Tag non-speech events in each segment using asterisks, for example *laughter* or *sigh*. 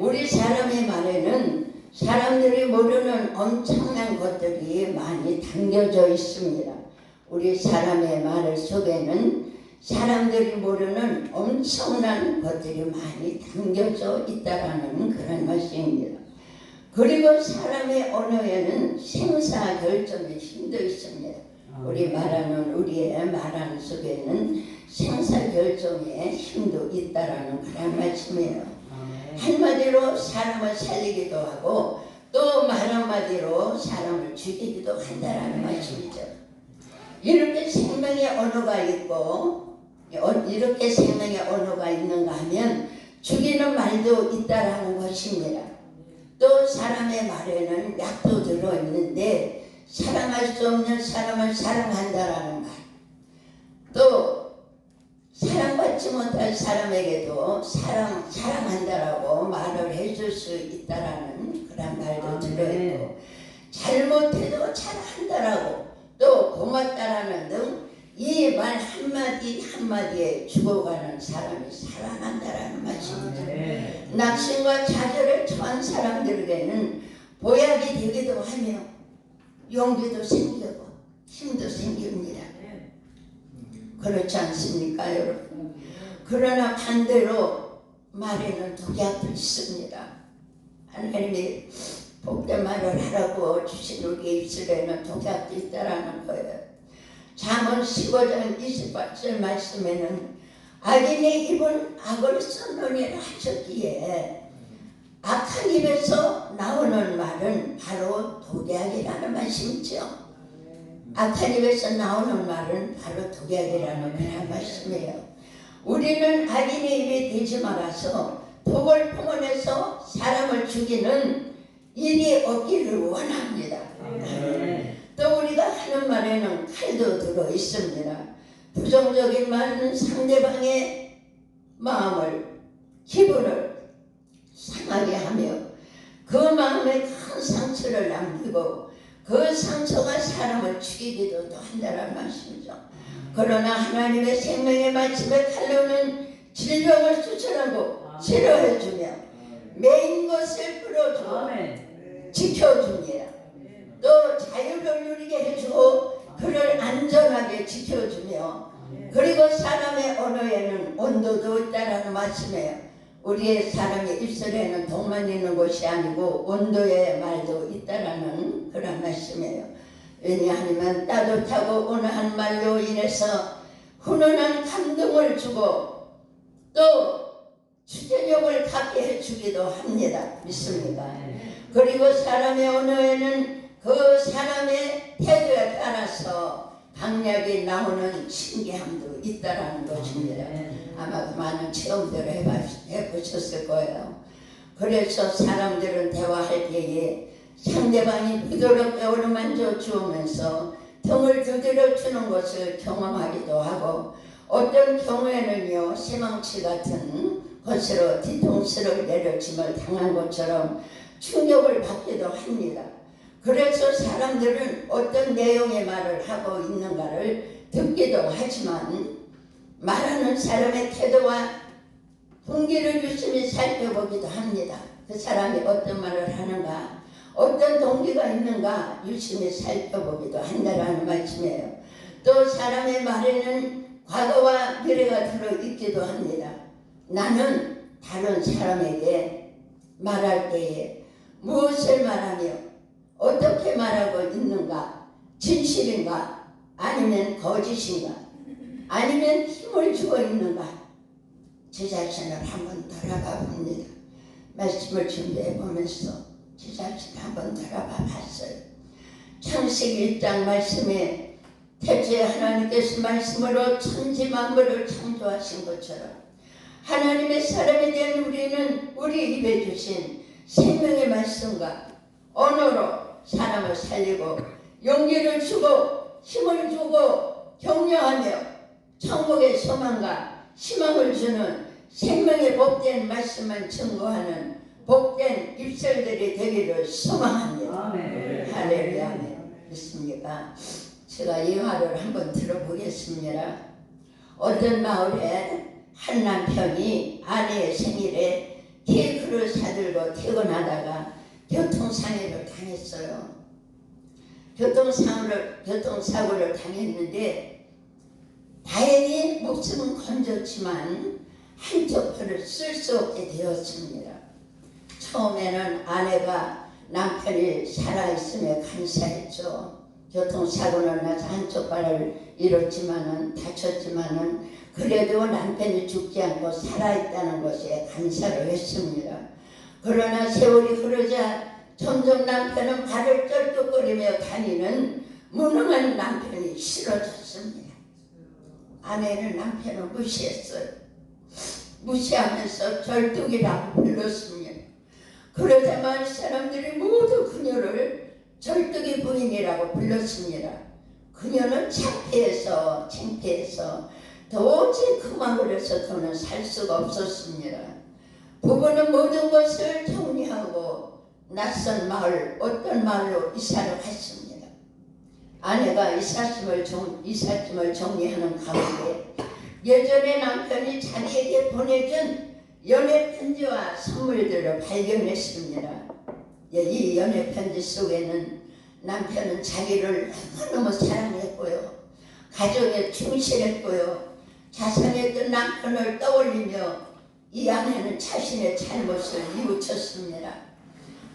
우리 사람의 말에는 사람들이 모르는 엄청난 것들이 많이 담겨져 있습니다. 우리 사람의 말 속에는 사람들이 모르는 엄청난 것들이 많이 담겨져 있다라는 그런 말씀입니다. 그리고 사람의 언어에는 생사 결정의 힘도 있습니다. 우리 말하는 우리의 말하는 속에는 생사 결정의 힘도 있다라는 그런 말씀이에요. 한마디로 사람을 살리기도 하고 또 말 한마디로 사람을 죽이기도 한다라는 말씀이죠. 이렇게 생명의 언어가 있고 어, 이렇게 생명의 언어가 있는가 하면 죽이는 말도 있다라는 것입니다. 또 사람의 말에는 약도 들어있는데 사랑할 수 없는 사람을 사랑한다라는 말. 또 사랑받지 못할 사람에게도 사랑 사랑한다라고 말을 해줄 수 있다라는 그런 말도 아, 네. 들어있고 잘못해도 잘한다라고 또 고맙다라는 등 이 말 한마디 한마디에 죽어가는 사람이 살아난다라는 말씀입니다. 네. 낙심과 좌절을 처한 사람들에게는 보약이 되기도 하며 용기도 생기고 힘도 생깁니다. 그렇지 않습니까, 여러분? 그러나 반대로 말에는 독약도 있습니다. 하나님이 복된 말을 하라고 주신 우리 입술에는 독약도 있다라는 거예요. 잠언 15장 28절 말씀에는 악인의 입은 악을 쏟느니라 하셨기에 악한 입에서 나오는 말은 바로 독약이라는 말씀이죠. 악한 입에서 나오는 말은 바로 독약이라는 말씀이에요. 우리는 악인의 입에 대지 말아서 독을 품어내서 사람을 죽이는 일이 없기를 원합니다. 또 우리가 하는 말에는 칼도 들어 있습니다. 부정적인 말은 상대방의 마음을 기분을 상하게 하며 그 마음에 큰 상처를 남기고 그 상처가 사람을 죽이기도 또 한다는 말씀이죠. 그러나 하나님의 생명의 말씀에 칼로는 질병을 수술하고 치료해주며 메인 것을 아멘. 지켜줍니다. 또 자유를 누리게 해주고 그를 안전하게 지켜주며 그리고 사람의 언어에는 온도도 있다라는 말씀이에요. 우리의 사람의 입술에는 독만 있는 것이 아니고 온도의 말도 있다라는 말씀이에요. 왜냐하면 따뜻하고 온화한 말로 인해서 훈훈한 감동을 주고 또 추진력을 갖게 해주기도 합니다. 믿습니까? 그리고 사람의 언어에는 그 사람의 태도에 따라서 강약이 나오는 신기함도 있다라는 것입니다. 아마 그 많은 체험들을 해보셨을 거예요. 그래서 사람들은 대화할 때에 상대방이 부드럽게 어루만져 주면서 등을 두드려 주는 것을 경험하기도 하고 어떤 경우에는요 세망치 같은 것으로 뒤통수를 내려침을 당한 것처럼 충격을 받기도 합니다. 그래서 사람들은 어떤 내용의 말을 하고 있는가를 듣기도 하지만 말하는 사람의 태도와 동기를 유심히 살펴보기도 합니다. 그 사람이 어떤 말을 하는가, 어떤 동기가 있는가 유심히 살펴보기도 한다라는 말씀이에요. 또 사람의 말에는 과거와 미래가 들어있기도 합니다. 나는 다른 사람에게 말할 때에 무엇을 말하며 어떻게 말하고 있는가, 진실인가, 아니면 거짓인가, 아니면 힘을 주고 있는가, 제 자신을 한번 돌아봐 봅니다. 말씀을 준비해 보면서 제 자신을 한번 돌아봐 봤어요. 창세기 1장 말씀에 태초에 하나님께서 말씀으로 천지 만물을 창조하신 것처럼 하나님의 사람이 된 우리는 우리 입에 주신 생명의 말씀과 언어로 사람을 살리고 용기를 주고 힘을 주고 격려하며 천국의 소망과 희망을 주는 생명의 복된 말씀만 증거하는 복된 입술들이 되기를 소망합니다. 아멘. 할렐루야. 믿습니까? 제가 이 말을 한번 들어보겠습니다. 어떤 마을에 한 남편이 아내의 생일에 테이크를 사들고 퇴근하다가 교통상해를 당했어요. 교통사고를, 교통사고를 당했는데 다행히 목숨은 건졌지만 한쪽 팔을 쓸 수 없게 되었습니다. 처음에는 아내가 남편이 살아있음에 감사했죠. 교통사고를 나서 한쪽 발을 잃었지만은 다쳤지만은 그래도 남편이 죽지 않고 살아있다는 것에 감사를 했습니다. 그러나 세월이 흐르자 점점 남편은 발을 떨뚝거리며 다니는 무능한 남편이 싫어졌습니다. 아내는 남편을 무시했어요. 무시하면서 절뚝이라고 불렀습니다. 그러자 마을 사람들이 모두 그녀를 절뚝이 부인이라고 불렀습니다. 그녀는 창피해서 창피해서 도저히 그 마을에서 더는 살 수가 없었습니다. 부부는 모든 것을 정리하고 낯선 마을 어떤 마을로 이사를 갔습니다. 아내가 이삿짐을 정, 이삿짐을 정리하는 가운데 예전에 남편이 자기에게 보내준 연애 편지와 선물들을 발견했습니다. 예, 이 연애 편지 속에는 남편은 자기를 너무너무 사랑했고요. 가정에 충실했고요. 자상했던 남편을 떠올리며 이 아내는 자신의 잘못을 뉘우쳤습니다.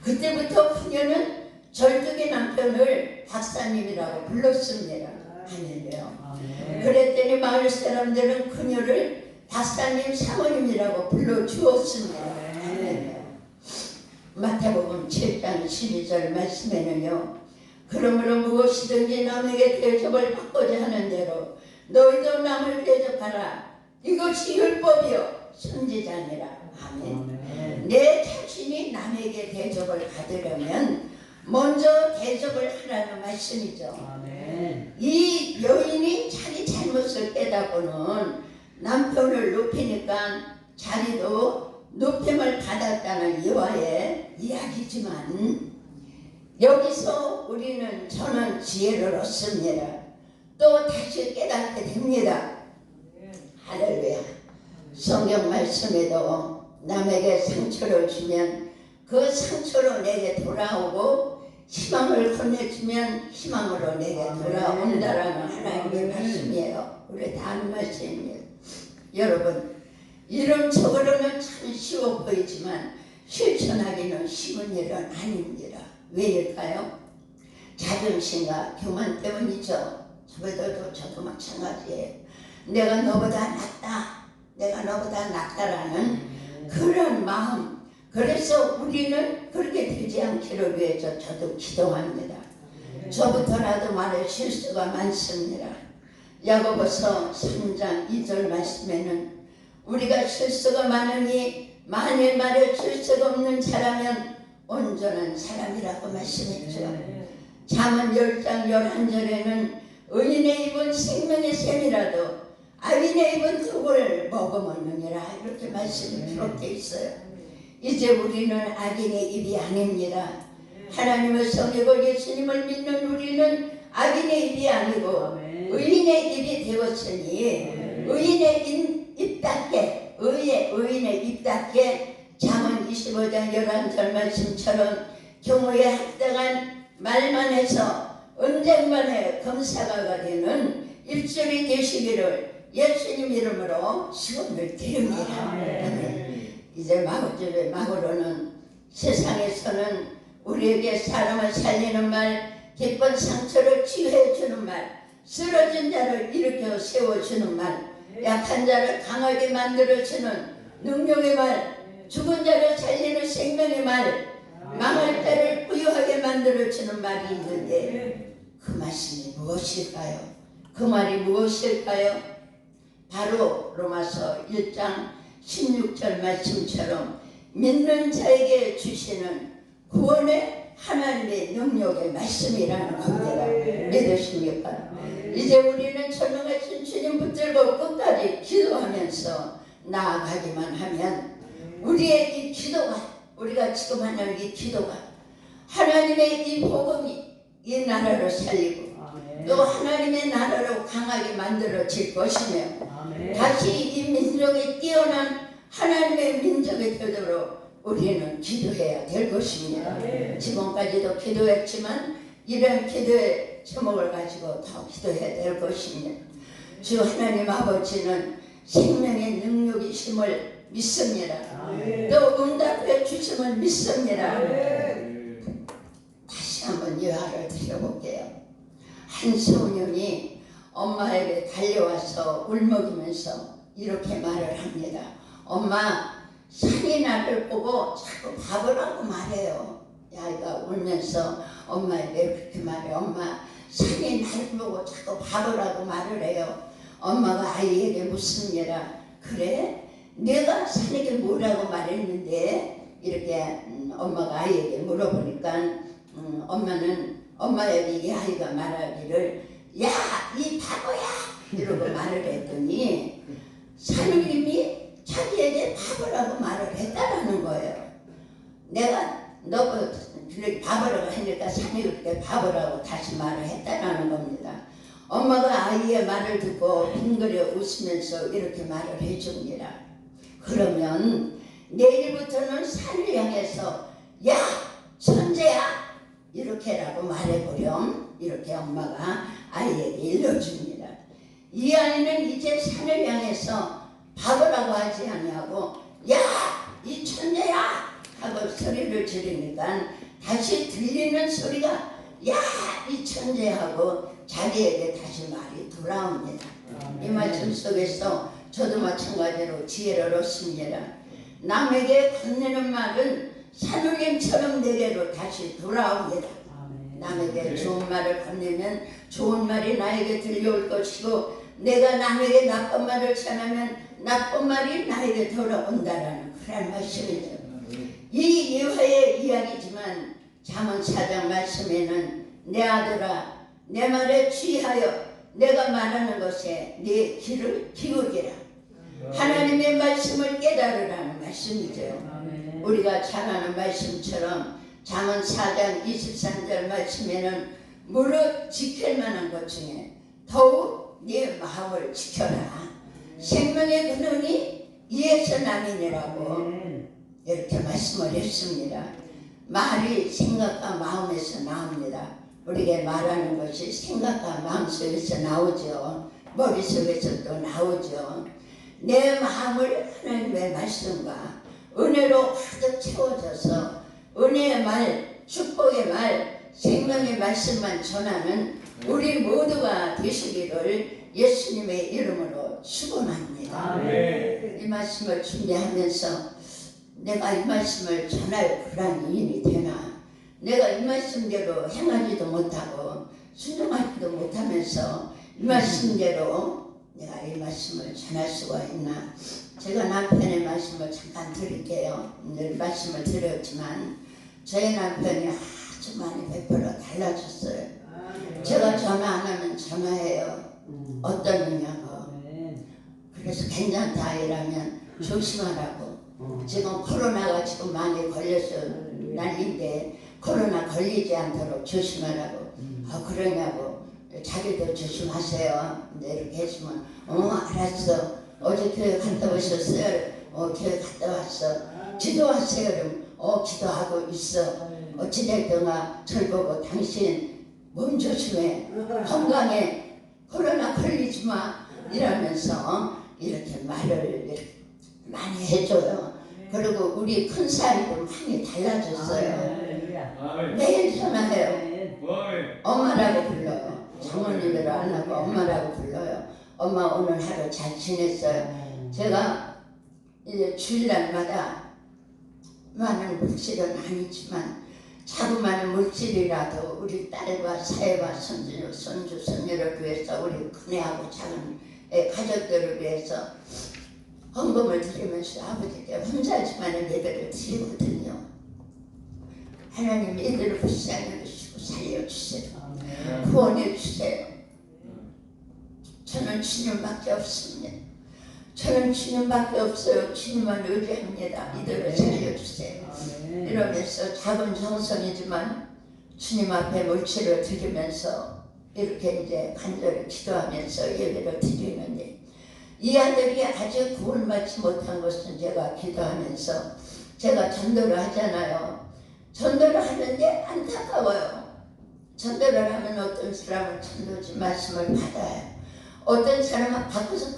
그때부터 그녀는 절뚝의 남편을 박사님이라고 불렀습니다. 아니에요. 그랬더니 마을 사람들은 그녀를 박사님 사모님이라고 불러주었습니다. 아멘. 마태복음 7장 12절 말씀에는요. 그러므로 무엇이든지 남에게 대접을 받고자 하는 대로 너희도 남을 대접하라. 이것이 율법이요 선지자니라. 아멘. 내 자신이 남에게 대접을 받으려면 먼저 대접을 하라는 말씀이죠. 이 여인이 자기 잘못을 깨닫고는 남편을 높이니까 자기도 높임을 받았다는 이와의 이야기지만 여기서 우리는 저는 지혜를 얻습니다. 또 다시 깨닫게 됩니다. 할렐루야. 성경 말씀에도 남에게 상처를 주면 그 상처로 내게 돌아오고 희망을 건네주면 희망으로 내게 돌아온다라는 하나님의 말씀이에요. 우리 다 아는 말씀입니다. 여러분 이런 적으로는 참 쉬워 보이지만 실천하기는 쉬운 일은 아닙니다. 왜일까요? 자존심과 교만 때문이죠. 저보다도 저도 마찬가지예요. 내가 너보다 낫다. 내가 너보다 낫다라는 그런 마음. 그래서 우리는 그렇게 되지 않기를 위해서 저도 기도합니다. 저부터라도 말에 실수가 많습니다. 야고보서 3장 2절 말씀에는 우리가 실수가 많으니 만일 말에 실수가 없는 자라면 온전한 사람이라고 말씀했죠. 잠언 10장 11절에는 의인의 입은 생명의 샘이라도 아인의 입은 둑을 먹어먹느니라 이렇게 말씀이 기록되어 있어요. 이제 우리는 악인의 입이 아닙니다. 하나님의 성격을 예수님을 믿는 우리는 악인의 입이 아니고 의인의 입이 되었으니 의인의 입, 입답게 의의 의인의 입답게 잠언 25장 11절 말씀처럼 경우에 합당한 말만 해서 언젠간에 검사가가 되는 일절이 되시기를 예수님 이름으로 수건을 드립니다. 아멘. 이제 마구집에 마구로는 세상에서는 우리에게 사람을 살리는 말, 기쁜 상처를 치유해 주는 말, 쓰러진 자를 일으켜 세워 주는 말, 약한 자를 강하게 만들어 주는 능력의 말, 죽은 자를 살리는 생명의 말, 망할 자를 부유하게 만들어 주는 말이 있는데 그 말씀이 무엇일까요? 그 말이 무엇일까요? 바로 로마서 1장 16절 말씀처럼 믿는 자에게 주시는 구원의 하나님의 능력의 말씀이라는 겁니다. 믿으십니까? 이제 우리는 전능하신 주님 붙들고 끝까지 기도하면서 나아가기만 하면 우리의 이 기도가 우리가 지금 하는 이 기도가 하나님의 이 복음이 이 나라를 살리고 또 하나님의 나라로 강하게 만들어질 것이며 다시 이 민족이 뛰어난 하나님의 민족이 되도록 우리는 기도해야 될 것입니다. 지금까지도 기도했지만 이런 기도의 제목을 가지고 더 기도해야 될 것입니다. 주 하나님 아버지는 생명의 능력이심을 믿습니다. 또 응답해 주심을 믿습니다. 다시 한번 예화를 드려볼게요. 한 소년이 엄마에게 달려와서 울먹이면서 이렇게 말을 합니다. 엄마, 산이 나를 보고 자꾸 밥을 하고 말해요. 아이가 울면서 엄마에게 그렇게 말해. 엄마, 산이 나를 보고 자꾸 밥을하고 말을 해요. 엄마가 아이에게 묻습니다. 그래? 내가 산에게 뭐라고 말했는데? 이렇게 음, 엄마가 아이에게 물어보니까 음, 엄마는 엄마에게 이 아이가 말하기를 야 이 바보야 이러고 *laughs* 말을 했더니 사장님이 자기에게 바보라고 말을 했다라는 거예요. 내가 너 그렇 게 바보라고 하니까 사장님이 그렇게 바보라고 다시 말을 했다라는 겁니다. 엄마가 아이의 말을 듣고 빙그레 웃으면서 이렇게 말을 해줍니다. 그러면 내일부터는 산을 향해서 야 천재야 이렇게라고 말해보렴 이렇게 엄마가 아이에게 일러줍니다. 이 아이는 이제 산을 향해서 바보라고 하지 아니하고 야 이 천재야 하고 소리를 지르니까 다시 들리는 소리가 야 이 천재하고 자기에게 다시 말이 돌아옵니다. 이 말씀 속에서 저도 마찬가지로 지혜를 얻습니다. 남에게 건네는 말은 산울림처럼 내게로 다시 돌아옵니다. 남에게 좋은 말을 건네면 좋은 말이 나에게 들려올 것이고 내가 남에게 나쁜 말을 전하면 나쁜 말이 나에게 돌아온다라는 그런 말씀이죠. 이 예화의 이야기지만 잠언 사장 말씀에는 내 아들아 내 말에 주의하여 내가 말하는 것에 네 귀를 기울이라. 하나님의 말씀을 깨달으라는 말씀이죠. 우리가 잘 아는 말씀처럼 4장 23절 말씀에는 무릇 지킬 만한 것 중에 더욱 네 마음을 지켜라. 생명의 근원이 이에서 남이니라고 이렇게 말씀을 했습니다. 말이 생각과 마음에서 나옵니다. 우리에게 말하는 것이 생각과 마음속에서 나오죠. 머릿속에서 또 나오죠. 내 마음을 하나님의 말씀과 은혜로 가득 채워져서 은혜의 말, 축복의 말, 생명의 말씀만 전하는 우리 모두가 되시기를 예수님의 이름으로 축원합니다. 이 말씀을 준비하면서 내가 이 말씀을 전할 그런 일이 되나 내가 이 말씀대로 행하지도 못하고 순종하지도 못하면서 이 말씀대로 내가 이 말씀을 전할 수가 있나? 제가 남편의 말씀을 잠깐 드릴게요. 늘 말씀을 드렸지만 저희 남편이 아주 많이 베풀어 달라졌어요. 제가 전화 안 하면 전화해요. 어떤 의냐고. 그래서 괜찮다 이러면 조심하라고 지금 코로나가 지금 많이 걸려서 난리인데 코로나 걸리지 않도록 조심하라고. 아 그러냐고. 자기도 조심하세요. 이렇게 했으면 어 알았어. 어제 교회 갔다 오셨어요? 어 교회 갔다 왔어. 기도하세요. 그럼 어 기도하고 있어. 어찌됐든가 절 보고 당신 몸 조심해. 건강해. 코로나 걸리지 마. 이러면서 어, 이렇게 말을 많이 해줘요 그리고 우리 큰 살이도 많이 달라졌어요 매일 전화해요 엄마라고 불러요. 장모님으로 안 하고 엄마라고 불러요. 엄마 오늘 하루 잘 지냈어요. 제가 이제 주일날마다 많은 물질은 아니지만 자그마한 물질이라도 우리 딸과 사회와 손주, 손주, 손녀를 위해서 우리 큰애하고 작은 애 가족들을 위해서 헌금을 드리면서 아버지께 혼자지만은 예배를 드리거든요. 하나님 이들을 불쌍히 여시고 살려주세요. 구원해 주세요. 저는 주님밖에 없습니다. 저는 주님밖에 없어요. 주님만 의지합니다. 이들을 살려주세요. 이러면서 작은 정성이지만 주님 앞에 물질을 드리면서 이렇게 이제 간절히 기도하면서 예배를 드리는데 이 아들이 아직 구원 받지 못한 것은 제가 기도하면서 제가 전도를 하잖아요. 전도를 하는데 안타까워요. 전도를 하면 어떤 사람은 전도지 말씀을 받아요. 어떤 사람은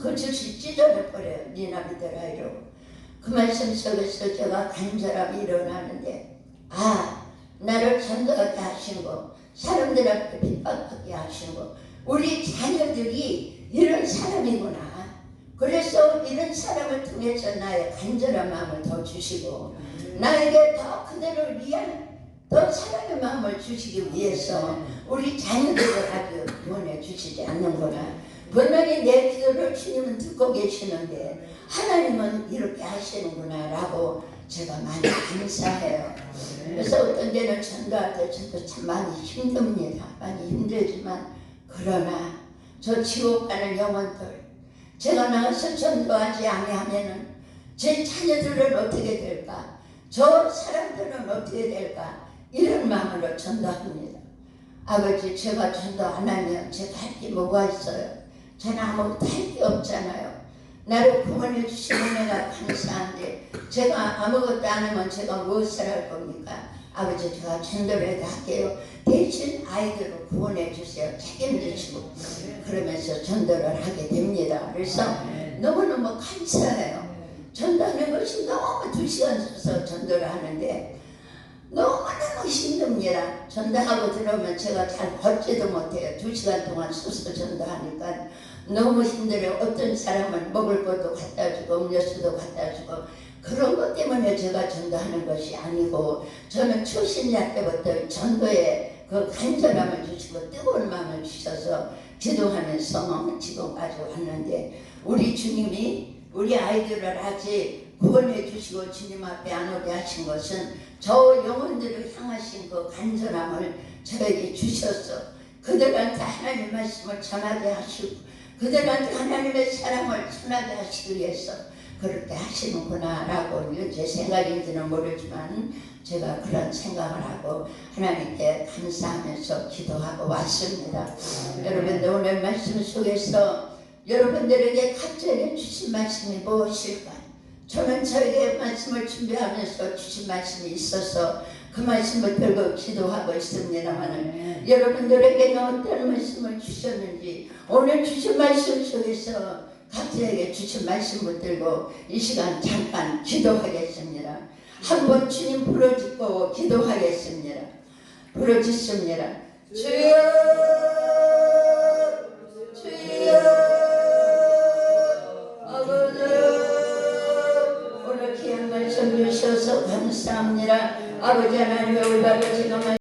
그 즉시 찢어내버려요. 니나 믿어라 이러고. 그 말씀 속에서 제가 간절함이 일어나는데 아 나를 전도하게 하신 거 사람들 앞에 핍박하게 하신 거 우리 자녀들이 이런 사람이구나. 그래서 이런 사람을 통해서 나의 간절한 마음을 더 주시고 나에게 더 그들을 위한 더 사랑의 마음을 주시기 위해서 우리 자녀들을 아주 구원해 주시지 않는구나. 분명히 내 기도를 주님은 듣고 계시는데 하나님은 이렇게 하시는구나 라고 제가 많이 감사해요. 그래서 어떤 데는 전도할 때 저도 참 많이 힘듭니다. 많이 힘들지만 그러나 저 지옥 가는 영혼들 제가 나가서 전도하지 아니하면은 제 자녀들은 어떻게 될까? 저 사람들은 어떻게 될까? 이런 마음으로 전도합니다. 아버지 제가 전도 안 하면 제가 할 게 뭐가 있어요? 저는 아무것도 할 게 없잖아요. 나를 구원해 주신 은혜가 감사한데 제가 아무것도 안 하면 제가 무엇을 할 겁니까? 아버지 제가 전도를 할게요. 대신 아이들을 구원해 주세요. 책임지시고 그러면서 전도를 하게 됩니다. 그래서 너무너무 감사해요. 전도하는 것이 너무 두 시간 서서 전도를 하는데 너무너무 힘듭니다. 전도하고 들어오면 제가 잘 걷지도 못해요. 두 시간 동안 서서 전도하니까 너무 힘들어요. 어떤 사람은 먹을 것도 갖다 주고 음료수도 갖다 주고 그런 것 때문에 제가 전도하는 것이 아니고 저는 초신자 때부터 전도에 그 간절함을 주시고 뜨거운 마음을 주셔서 기도하면서 지금까지 왔는데 우리 주님이 우리 아이들을 아직 구원해 주시고 주님 앞에 안 오게 하신 것은 저 영혼들을 향하신 그 간절함을 저에게 주셔서 그들한테 하나님의 말씀을 전하게 하시고 그들한테 하나님의 사랑을 전하게 하시기 위해서 그렇게 하시는구나 라고 제 생각인지는 모르지만 제가 그런 생각을 하고 하나님께 감사하면서 기도하고 왔습니다. 여러분들 오늘 말씀 속에서 여러분들에게 갑자기 주신 말씀이 무엇일까? 저는 저에게 말씀을 준비하면서 주신 말씀이 있어서 그 말씀을 들고 기도하고 있습니다만 여러분들에게는 어떤 말씀을 주셨는지 오늘 주신 말씀 속에서 각자에게 주신 말씀을 들고 이 시간 잠깐 기도하겠습니다. 한 번 주님 부르짖고 기도하겠습니다. 부르짖습니다. 주여 주여 아버지 오늘 귀한 말씀 주셔서 감사합니다. 아버지 하나님의 올바른